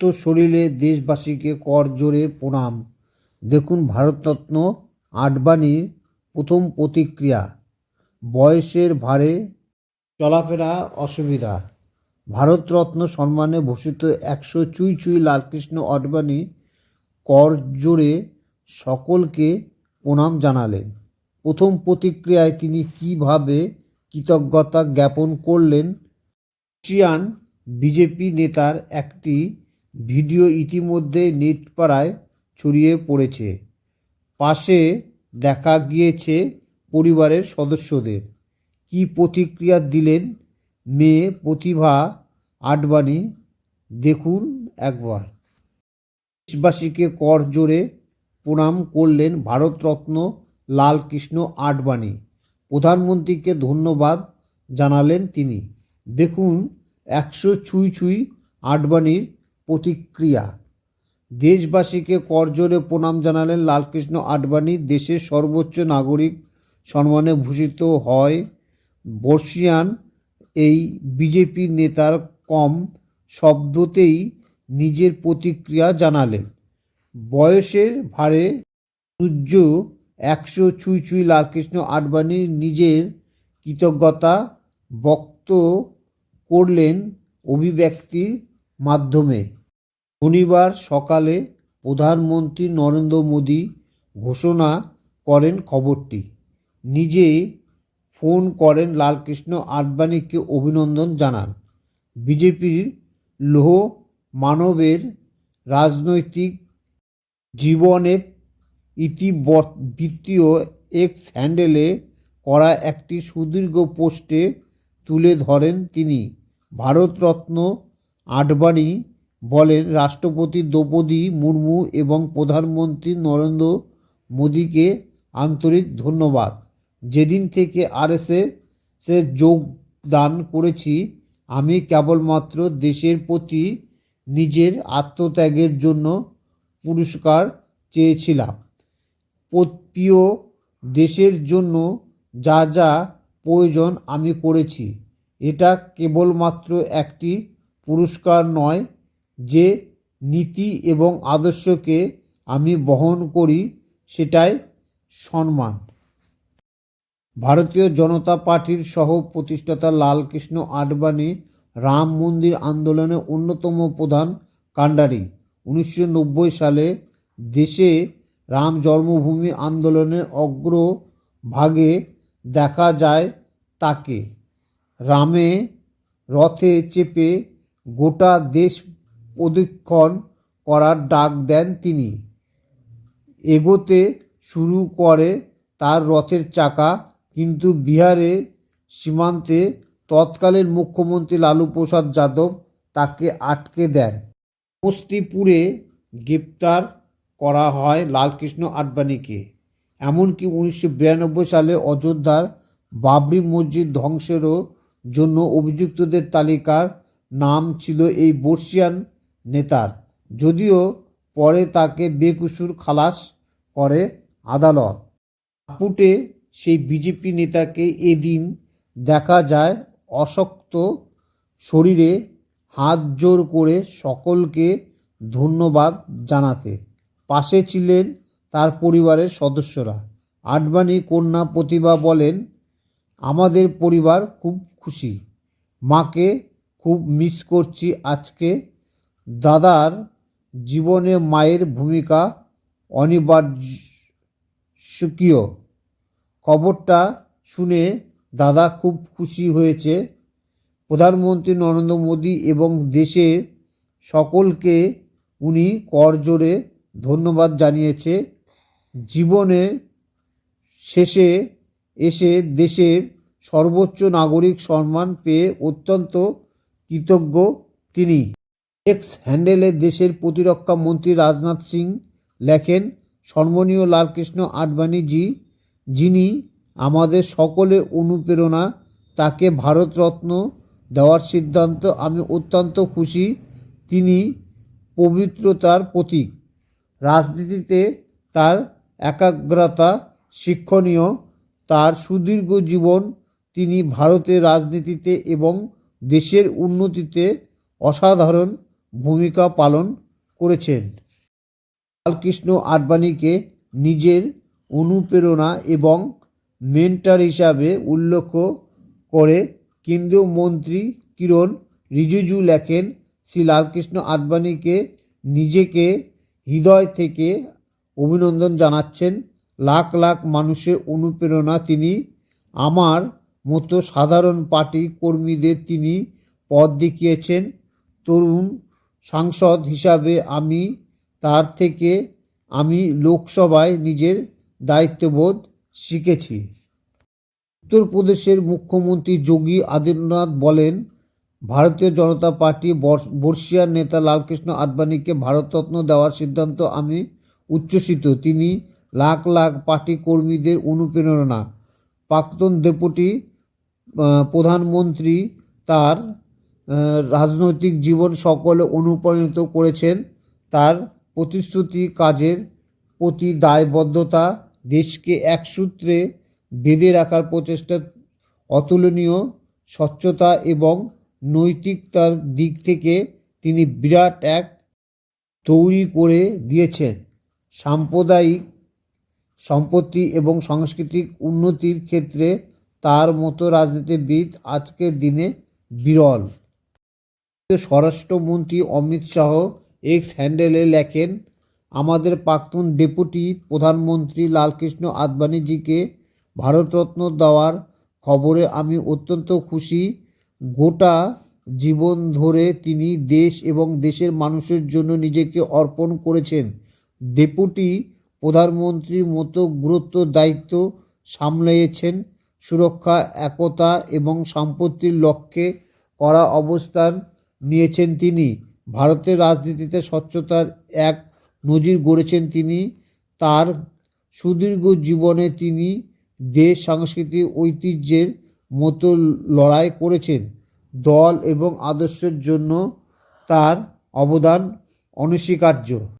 শক্ত শরীরে দেশবাসীকে কর জোরে প্রণাম। দেখুন ভারতরত্ন আডবাণীর প্রথম প্রতিক্রিয়া। বয়সের ভারে চলাফেরা অসুবিধা। ভারতরত্ন সম্মানে ভূষিত একশো চুই চুই লালকৃষ্ণ আডবাণী কর জোরে সকলকে প্রণাম জানালেন। প্রথম প্রতিক্রিয়ায় তিনি কীভাবে কৃতজ্ঞতা জ্ঞাপন করলেন? রাশিয়ান বিজেপি নেতার একটি ভিডিও ইতিমধ্যে নেটপাড়ায় ছড়িয়ে পড়েছে। পাশে দেখা গিয়েছে পরিবারের সদস্যদের। কি প্রতিক্রিয়া দিলেন মেয়ে প্রতিভা আডবাণী? দেখুন একবার। দেশবাসীকে কর জোরে প্রণাম করলেন ভারতরত্ন লালকৃষ্ণ আডবাণী। প্রধানমন্ত্রীকে ধন্যবাদ জানালেন তিনি। দেখুন একশো ছুঁই ছুঁই আডবাণীর প্রতিক্রিয়া। দেশবাসীকে করজোরে প্রণাম জানালেন লালকৃষ্ণ আডবাণী। দেশের সর্বোচ্চ নাগরিক সম্মানে ভূষিত হয় বর্ষিয়ান। এই বিজেপি নেতার কম শব্দতেই নিজের প্রতিক্রিয়া জানালেন। বয়সের ভারে সূর্য একশো ছুঁই ছুঁই লালকৃষ্ণ আডবাণীর নিজের কৃতজ্ঞতা বক্ত করলেন অভিব্যক্তির মাধ্যমে। শনিবার সকালে প্রধানমন্ত্রী নরেন্দ্র মোদী ঘোষণা করেন খবরটি। নিজে ফোন করেন লালকৃষ্ণ আডবাণীকে অভিনন্দন জানান। বিজেপির লৌহ মানবের রাজনৈতিক জীবনে ইতিবৃত্তীয় এক্স হ্যান্ডেলে করা একটি সুদীর্ঘ পোস্টে তুলে ধরেন তিনি। ভারতরত্ন আডবাণী বলেন, রাষ্ট্রপতি দ্রৌপদী মুর্মু এবং প্রধানমন্ত্রী নরেন্দ্র মোদীকে আন্তরিক ধন্যবাদ। যেদিন থেকে আর এস আরএসএসে যোগদান করেছি, আমি কেবলমাত্র দেশের প্রতি নিজের আত্মত্যাগের জন্য পুরস্কার চেয়েছিলাম। প্রিয় দেশের জন্য যা যা প্রয়োজন আমি করেছি, এটা কেবলমাত্র একটি পুরস্কার নয় যে নীতি এবং আদর্শকে আমি বহন করি সেটাই সম্মান। ভারতীয় জনতা পার্টির সহ প্রতিষ্ঠাতা লালকৃষ্ণ আডবাণী রাম মন্দির আন্দোলনের অন্যতম প্রধান কাণ্ডারি। উনিশশো নব্বই সালে দেশে রাম জন্মভূমি আন্দোলনের অগ্রভাগে দেখা যায় তাকে। রামে রথে চেপে গোটা দেশ প্রদক্ষিণ করার ডাক দেন তিনি। এগোতে শুরু করে তার রথের চাকা, কিন্তু বিহারের সীমান্তে তৎকালীন মুখ্যমন্ত্রী লালু প্রসাদ যাদব তাকে আটকে দেন। সমস্তিপুরে গ্রেপ্তার করা হয় লালকৃষ্ণ আডবাণীকে। এমনকি উনিশশো বিরানব্বই সালে অযোধ্যার বাবরি মসজিদ ধ্বংসেরও জন্য অভিযুক্তদের তালিকার নাম ছিল এই বর্ষিয়ান নেতার। যদিও পরে তাকে বেকসুর খালাস করে আদালত। আপুটে সেই বিজেপি নেতাকে এদিন দেখা যায় অশক্ত শরীরে হাত জোর করে সকলকে ধন্যবাদ জানাতে। পাশে ছিলেন তার পরিবারের সদস্যরা। আডবাণী কন্যা প্রতিভা বলেন, আমাদের পরিবার খুব খুশি। মাকে খুব মিস করছি আজকে। দাদার জীবনে মায়ের ভূমিকা অনিবার্য অনিবার্যকীয় খবরটা শুনে দাদা খুব খুশি হয়েছে। প্রধানমন্ত্রী নরেন্দ্র মোদী এবং দেশের সকলকে উনি করজোরে ধন্যবাদ জানিয়েছে। জীবনে শেষে এসে দেশের সর্বোচ্চ নাগরিক সম্মান পেয়ে অত্যন্ত কৃতজ্ঞ তিনি। এক্স হ্যান্ডেলে দেশের প্রতিরক্ষা মন্ত্রী রাজনাথ সিং লেখেন, সম্মানীয় লালকৃষ্ণ আডবাণীজি, যিনি আমাদের সকলের অনুপ্রেরণা, তাকে ভারতরত্ন দেওয়ার সিদ্ধান্ত আমি অত্যন্ত খুশি। তিনি পবিত্রতার প্রতীক। রাজনীতিতে তার একাগ্রতা শিক্ষণীয়। তার সুদীর্ঘ জীবন তিনি ভারতের রাজনীতিতে এবং দেশের উন্নতিতে অসাধারণ ভূমিকা পালন করেছেন। লালকৃষ্ণ আডবাণীকে নিজের অনুপ্রেরণা এবং মেন্টার হিসাবে উল্লেখ করে কেন্দ্রীয় মন্ত্রী কিরণ রিজিজু লেখেন, শ্রী লালকৃষ্ণ আডবাণীকে নিজেকে হৃদয় থেকে অভিনন্দন জানাচ্ছেন। লাখ লাখ মানুষের অনুপ্রেরণা তিনি, আমার মতো সাধারণ পার্টি কর্মীদের তিনি পথ দেখিয়েছেন। তরুণ সাংসদ হিসাবে আমি, তার থেকে আমি লোকসভায় নিজের দায়িত্ববোধ শিখেছি। উত্তরপ্রদেশের মুখ্যমন্ত্রী যোগী আদিত্যনাথ বলেন, ভারতীয় জনতা পার্টি বর্ষ- বর্ষিয়ার নেতা লালকৃষ্ণ আডবাণীকে ভারতরত্ন দেওয়ার সিদ্ধান্ত আমি উচ্ছ্বসিত। তিনি লাখ লাখ পার্টি কর্মীদের অনুপ্রেরণা। প্রাক্তন ডেপুটি প্রধানমন্ত্রী তার রাজনৈতিক জীবন সকলে অনুপ্রাণিত করেছেন। তার প্রতিশ্রুতি কাজের প্রতি দায়বদ্ধতা দেশকে এক সূত্রে বেঁধে রাখার প্রচেষ্টা অতুলনীয়, স্বচ্ছতা এবং নৈতিকতার দিক থেকে তিনি বিরাট এক তৈরি করে দিয়েছেন। সাম্প্রদায়িক সম্পত্তি এবং সাংস্কৃতিক উন্নতির ক্ষেত্রে তার মতো রাজনীতিবিদ আজকের দিনে বিরল। স্বরাষ্ট্রমন্ত্রী অমিত শাহ এক্স হ্যান্ডেলে লেখেন, আমাদের প্রাক্তন ডেপুটি প্রধানমন্ত্রী লালকৃষ্ণ আদবানিজিকে ভারতরত্ন দেওয়ার খবরে আমি অত্যন্ত খুশি। গোটা জীবন ধরে তিনি দেশ এবং দেশের মানুষের জন্য নিজেকে অর্পণ করেছেন। ডেপুটি প্রধানমন্ত্রীর মতো গুরুত্ব দায়িত্ব সামলিয়েছেন সুরক্ষা, একতা এবং সম্পত্তির লক্ষ্যে করা অবস্থান নিয়েছেন তিনি। ভারতের রাজনীতিতে স্বচ্ছতার এক নজির গড়েছেন তিনি। তার সুদীর্ঘ জীবনে তিনি দেশ সাংস্কৃতিক ঐতিহ্যের মতো লড়াই করেছেন। দল এবং আদর্শের জন্য তার অবদান অনস্বীকার্য।